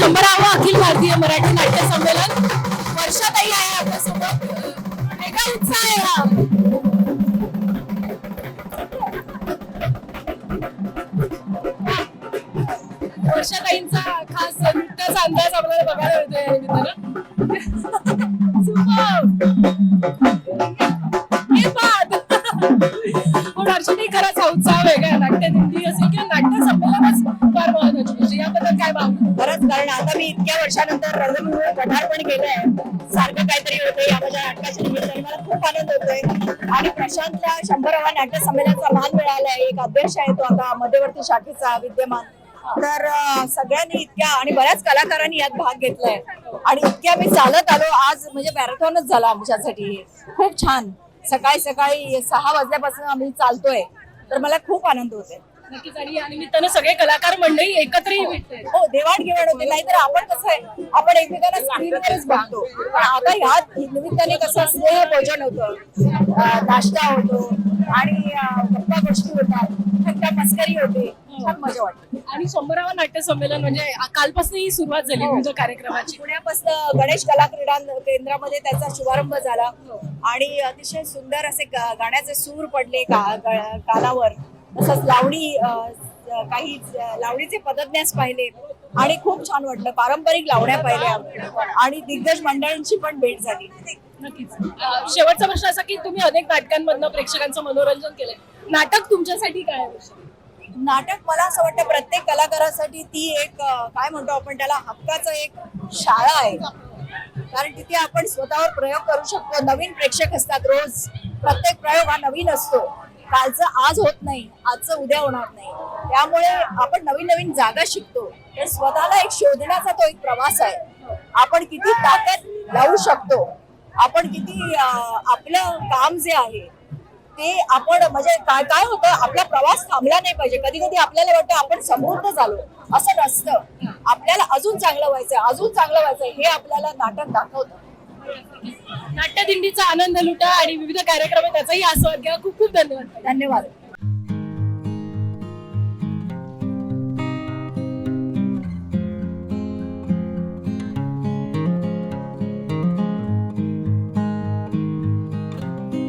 शंभरावं अखिल भारतीय मराठी नाट्य संमेलन. वर्षाताई आहे आपल्यासोबत. वेगळा उत्साह आहे हा. वर्षाताईंचा खास नृत्याचा अंदाज आपल्याला बघायला मिळतोय या निमित्तानं. हे पाहत. पण हर्षदही खराच हा उत्साह वेगळा नाट्य दिंडी खरंच कारण आता मी इतक्या वर्षानंतर रंगभूमीवर केलं आहे सारखं काहीतरी होतं या माझ्या नाटकाच्या निमित्ताने. मला खूप आनंद होतोय. आणि प्रशांतला शंभरावा नाट्य संमेलनाचा मान मिळालाय. एक अध्यक्ष आहे तो आता मध्यवर्ती शाखेचा विद्यमान. तर सगळ्यांनी इतक्या आणि बऱ्याच कलाकारांनी यात भाग घेतलाय. आणि इतक्या मी चालत आलो. आज म्हणजे मॅरेथॉनच झाला आमच्यासाठी. खूप छान. सकाळी सकाळी सहा वाजल्यापासून आम्ही चालतोय. तर मला खूप आनंद होतोय. नक्कीच आणि या निमित्तानं सगळे कलाकार मंडळी एकत्रही भेटते हो देवाणघेवाण होते. नाहीतर आपण कसं आहे आपण एकमेकांना स्क्रीनवरच बघतो. पण आता ह्या निमित्ताने कसं स्नेह भोजन होतं नाश्ता होतो आणि गप्पा गोष्टी होतात थट्टा मस्करी होते. छान मजा वाटते. आणि शंभरावं नाट्य संमेलन म्हणजे कालपासून ही सुरुवात झाली विविध कार्यक्रमाची. पुण्यापासून गणेश कला क्रीडा केंद्रामध्ये त्याचा शुभारंभ झाला. आणि अतिशय सुंदर असे गाण्याचे सूर पडले का- गा- कानावर. तसंच लावणी काही लावणीचे पदन्यास पाहिले आणि खूप छान वाटलं. पारंपरिक लावण्या पाहिल्या. आणि दिग्गज मंडळींची पण भेट झाली. नक्कीच. शेवटचा प्रश्न असा की तुम्ही अनेक नाटकांमधनं प्रेक्षकांचं मनोरंजन केलंय. नाटक तुमच्यासाठी काय? नाटक मला असं वाटतं प्रत्येक कलाकारासाठी ती एक काय म्हणतो आपण त्याला हक्काचं एक शाळा आहे. कारण तिथे आपण स्वतःवर प्रयोग करू शकतो. नवीन प्रेक्षक असतात रोज. प्रत्येक प्रयोग हा नवीन असतो. कालचं आज होत नाही आजचं उद्या होणार नाही. त्यामुळे आपण नवीन नवीन जागा शिकतो. तर स्वतःला एक शोधण्याचा तो एक प्रवास आहे. आपण किती ताकद लावू शकतो आपण किती आपलं काम जे आहे ते आपण म्हणजे काय काय होतं आपला प्रवास थांबला नाही पाहिजे. कधी कधी आपल्याला वाटतं आपण समृद्ध झालो. असं नसतं. आपल्याला अजून चांगलं व्हायचंय अजून चांगलं व्हायचंय हे आपल्याला नाटक दाखवतं. नाट्यदिंडीचा आनंद लुटा आणि विविध कार्यक्रम त्याचाही आस्वाद घ्या. खूप खूप धन्यवाद. धन्यवाद.